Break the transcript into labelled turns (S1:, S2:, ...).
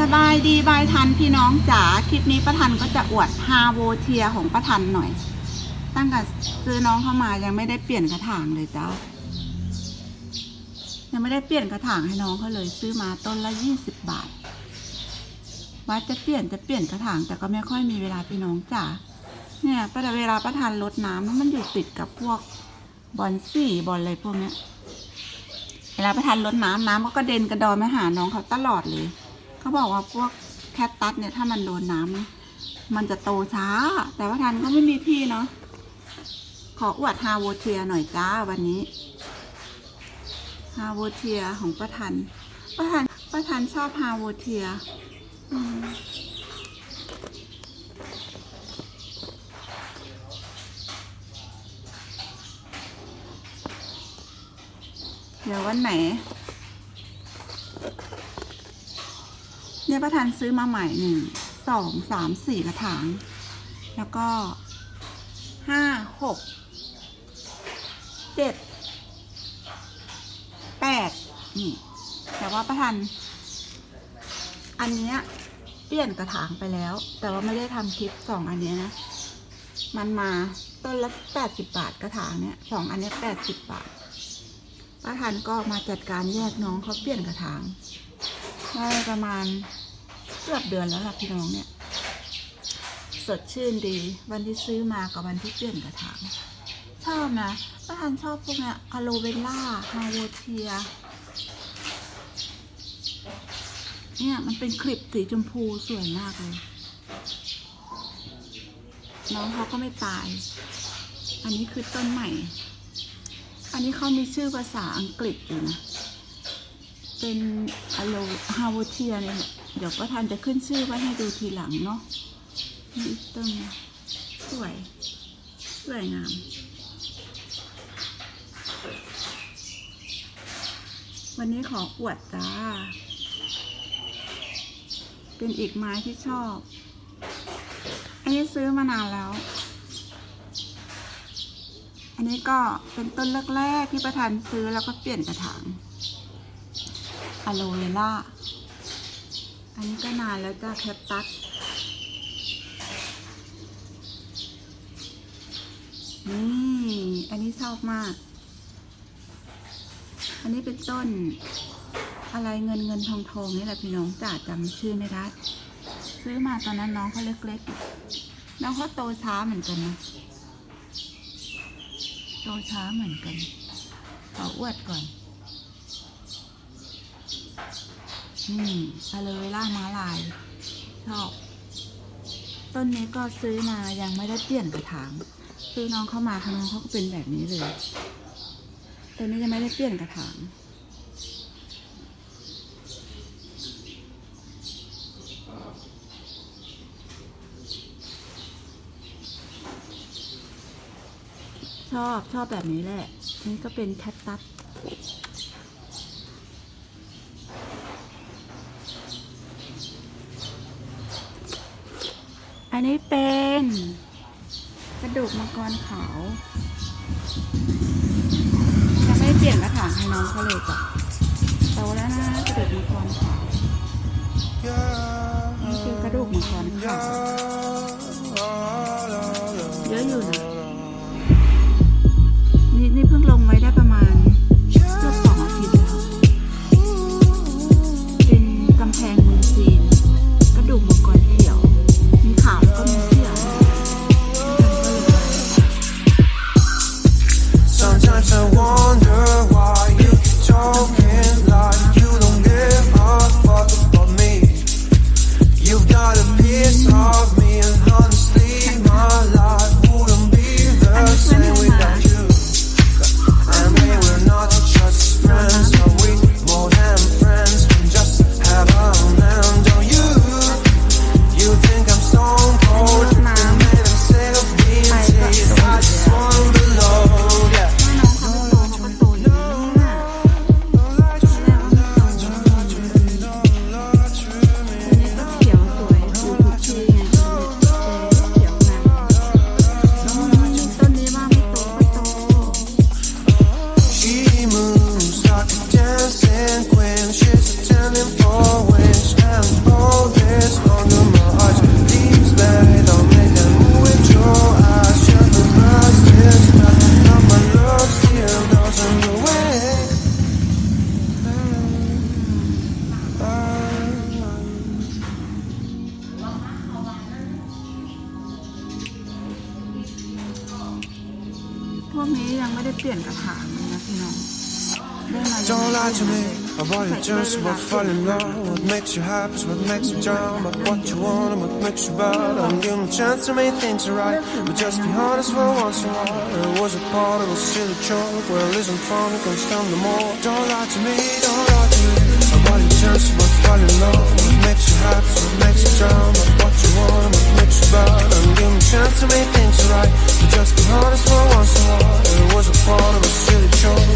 S1: สบายดีบายทันพี่น้องจ๋าคลิปนี้ป้าทันก็จะอวดฮาโวเทียของป้าทันหน่อย ตั้งแต่ซื้อน้องเข้ามายังไม่ได้เปลี่ยนกระถางเลยจ้ายังไม่ได้เปลี่ยนกระถางให้น้องเขาเลยซื้อมาต้นละยี่สิบบาทว่าจะเปลี่ยนจะเปลี่ยนกระถางแต่ก็ไม่ค่อยมีเวลาพี่น้องจ๋าเนี่ยป้าเวลาป้าทันรดน้ำมันอยู่ติดกับพวกบอลซี่บอลอะไรพวกเนี้ยเวลาไปทานรดน้ำน้ำก็กระเด็นกระดอนมาหาน้องเขาตลอดเลย เขาบอกว่าพวกแคตตัสเนี่ยถ้ามันโดนน้ำมันจะโตช้า แต่ว่าทันก็ไม่มีที่เนาะขออวดฮาโวเทียหน่อยจ้าวันนี้ฮาโวเทียของป้าทันป้าทันป้าทันชอบฮาโวเทียเดี๋ยววันไหน เนี่ยประธานซื้อมาใหม่หนึ่งสองสามสี่กระถาง แล้วก็ห้าหกเจ็ดแปดนี่แต่ว่าประธานอันเนี้ยเปลี่ยนกระถางไปแล้ว แต่ว่าไม่ได้ทำคลิปสองอันเนี้ยนะ มันมาต้นละแปดสิบบาทกระถางเนี้ยสองอันเนี้ยแปดสิบบาทป้าทันก็มาจัดการแยกน้องเขาเปลี่ยนกระถางได้ประมาณ เกือบเดือนแล้วล่ะพี่น้องเนี่ย สดชื่นดี วันที่ซื้อมากับวันที่เปลี่ยนกระถางชอบนะป้าทันชอบพวกเนี้ยอะโลเวล่าฮาวเทีย เนี่ยมันเป็นคลิปสีชมพูสวยมากเลยน้องเขาก็ไม่ตาย อันนี้คือต้นใหม่ อันนี้เขามีชื่อภาษาอังกฤษอยู่นะ เป็นอะโลฮาวเทียเนี่ยเดี๋ยวก็ทันจะขึ้นชื่อไว้ให้ดูทีหลังเนาะนี่ต้นสวยสวยงามวันนี้ขออวดจ้า เป็นอีกไม้ที่ชอบ อันนี้ซื้อมานานแล้ว อันนี้ก็เป็นต้นแรกๆที่ประธานซื้อแล้วก็เปลี่ยนกระถาง อะโลเวล่า อันนี้ก็นานแล้วจ้าแคปตัสนี่อันนี้ชอบมาก อันนี้เป็นต้นอะไรเงินเงินทองทองนี่แหละพี่น้องจ๋าจำชื่อไม่ได้ซื้อมาตอนนั้นน้องเขาเล็กๆ น้องเขาโตช้าเหมือนกันนะโตช้าเหมือนกันขออวดก่อน อืมอะโลเวล่าม้าลายชอบต้นนี้ก็ซื้อมายังไม่ได้เปลี่ยนกระถางซื้อน้องเข้ามาข้างน้องเขาก็เป็นแบบนี้เลยต้นนี้ยังไม่ได้เปลี่ยนกระถางชอบชอบแบบนี้แหละ นี่ก็เป็นแคตตัส อันนี้เป็นกระดูกมังกรขาวยังไม่เปลี่ยนกระถางให้น้องเขาเลยจ้ะโตแล้วนะกระดูกมังกรขาวนี่คือกระดูกมังกรขาวเยอะอยู่นะนี่นี่เพิ่งลงไว้ได้ประมาณ Don't lie to me about your dreams, what falling in love, what makes
S2: you happy, what makes you down, but what you want and what makes you bad. I'm giving a chance to make things right, but just be honest for once in a while. It was a part of a silly joke, well, isn't fun, it can stand the more.
S1: Don't lie to me,
S2: don't lie to me
S1: about your dreams, what fall in love, what makes you happy, what makes you down, but what you want and what makes you bad. I'm giving a chance to make things right, but just be honest for once in a while was a part of a silly joke.